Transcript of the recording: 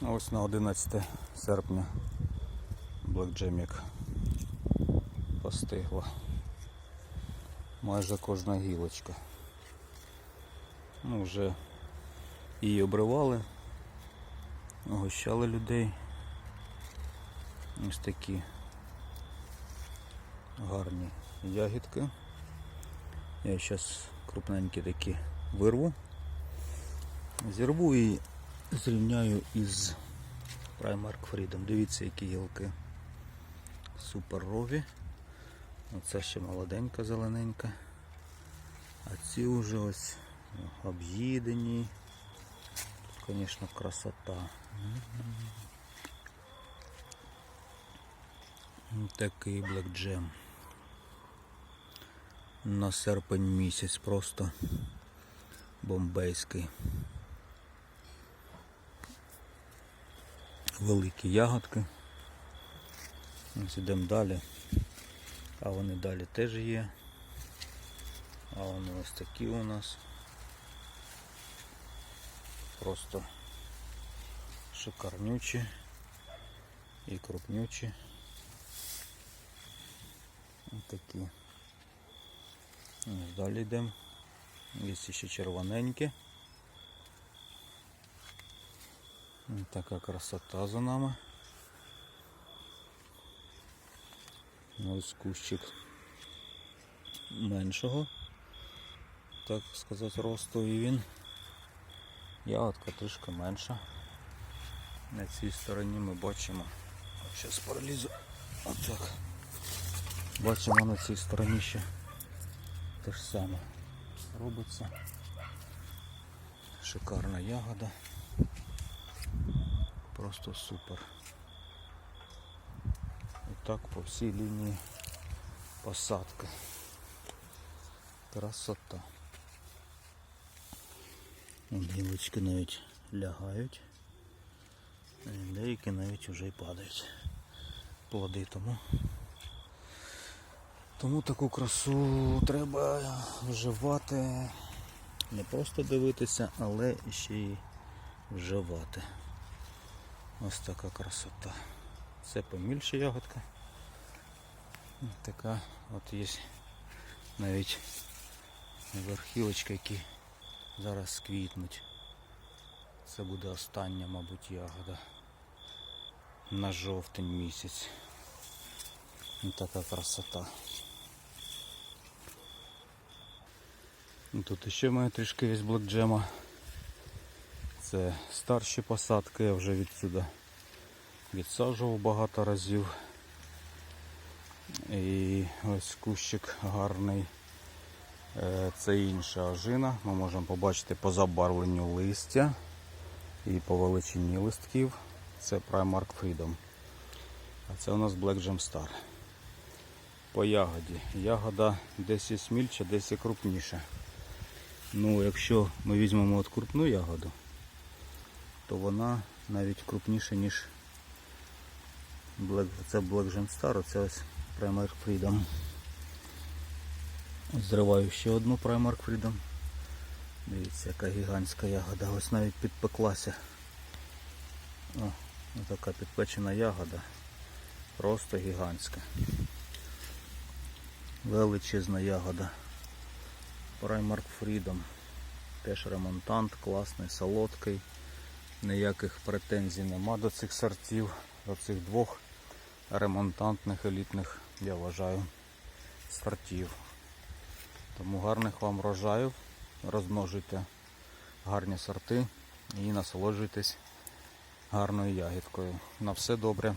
А Ось на 11 серпня Блекджемік постигла. Майже кожна гілочка. Ну, вже її обривали, огощали людей. Ось такі гарні ягідки. Я зараз крупненькі такі вирву. Зірву і зрівняю із Primark Freedom. Дивіться, які гілки суперові. Оце ще молоденька, зелененька. А ці вже ось об'їдені. Тут, звісно, красота. Такий Black Jam. На серпень місяць просто бомбейський. Великі ягодки. Ось ідемо далі. А вони далі теж є. А вони ось такі у нас. Просто шикарнючі і крупнючі. Ось такі. Ось Далі йдемо. Є ще червоненькі. Така красота за нами. Ось кущик меншого, так сказати, росту і він. Ягодка трішки менша. На цій стороні ми бачимо. Зараз пролізу. Отак. Бачимо на цій стороні ще те ж саме робиться. Шикарна ягода. Просто супер. І так по всій лінії посадки. Красота. Гілочки навіть лягають. І Деякі навіть вже й падають. Плоди тому. Тому таку красу треба вживати, не просто дивитися, але ще й вживати. Ось така красота. Це помільша ягодка. Така от є навіть верхівочка, які зараз квітнуть. Це буде остання, мабуть, ягода на жовтень місяць. Ось така красота. Тут ще мене трішки є блокджема. Це старші посадки, я вже відсюди відсаджував багато разів. І ось кущик гарний. Е, Це інша ожина. Ми можемо побачити по забарвленню листя і по величині листків. Це Primark Freedom. А це у нас Black Gem Star. По ягоді. Ягода десь і смільча, десь крупніша. Ну, якщо ми візьмемо от крупну ягоду, то вона навіть крупніша, ніж Black, це Black Gem Star, це ось Primark Freedom. Зриваю ще одну Primark Freedom. Дивіться, яка гігантська ягода. Ось навіть підпеклася. О, така підпечена ягода. Просто гігантська. Величезна ягода. Primark Freedom. Теж ремонтант, класний, солодкий. Ніяких претензій нема до цих сортів, до цих двох ремонтантних елітних, я вважаю, сортів. Тому гарних вам врожаїв, розмножуйте гарні сорти і насолоджуйтесь гарною ягідкою. На все добре.